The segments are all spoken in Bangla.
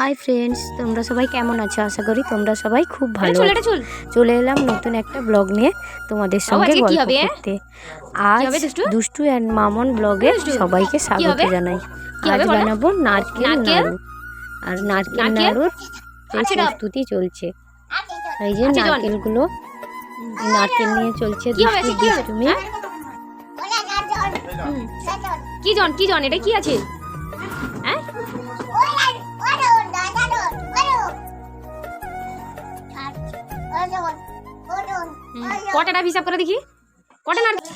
হাই ফ্রেন্ডস তোমরা সবাই কেমন আছো? আশা করি তোমরা সবাই খুব ভালো চল এটা চল। চলে এলাম নতুন একটা ব্লগ নিয়ে তোমাদের সঙ্গে গল্প করতে। আজ দুষ্টু? অ্যান্ড মামন ব্লগে সবাইকে স্বাগত জানাই। আজ বানাবো নারকেল? নাড়ু। আর নারকেল? নাড়ুর ডাব? প্রস্তুতি চলছে। এই যে? নারকেলগুলো নারকেল নিয়ে চলছে দুষ্টু? দুষ্টুমি। কি জন? কি জন? এটা কি আছে? হুম। কটা ডাব হিসাব করে দেখি কটা নারকেল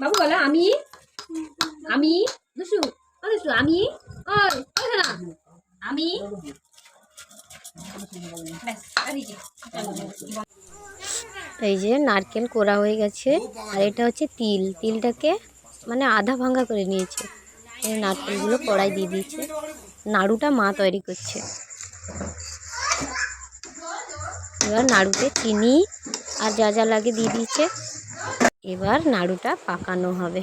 বাবু বলো আমি আমি, দুশু দুশু আমি ওই আমি এই যে। নারকেল কোড়া হয়ে গেছে, আর এটা হচ্ছে তিল। তিলটাকে মানে আধা ভাঙ্গা করে নিয়েছে। এই নারকেলগুলো কড়াই দিয়ে দিয়েছে। নাড়ুটা মা তৈরি করছে। এবার নাড়ুতে চিনি আর যা যা লাগে দিয়ে দিয়েছে। এবার নাড়ুটা পাকানো হবে।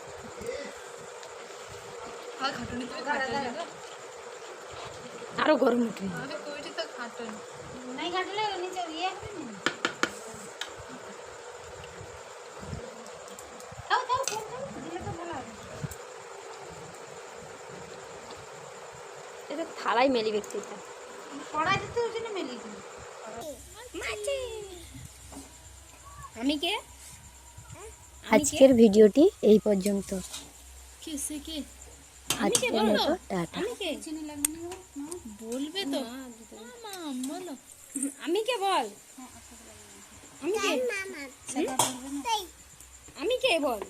আরও গরম উঠবে এটা থালাই মেলি ব্যক্তিটা আমি কে? আজকের ভিডিওটি এই পর্যন্ত। কিসে কে? আজকের মতো টাটা। আমি কে? বলবে তো। বলো আমি কে বল? আমি কে? আমি কে বল?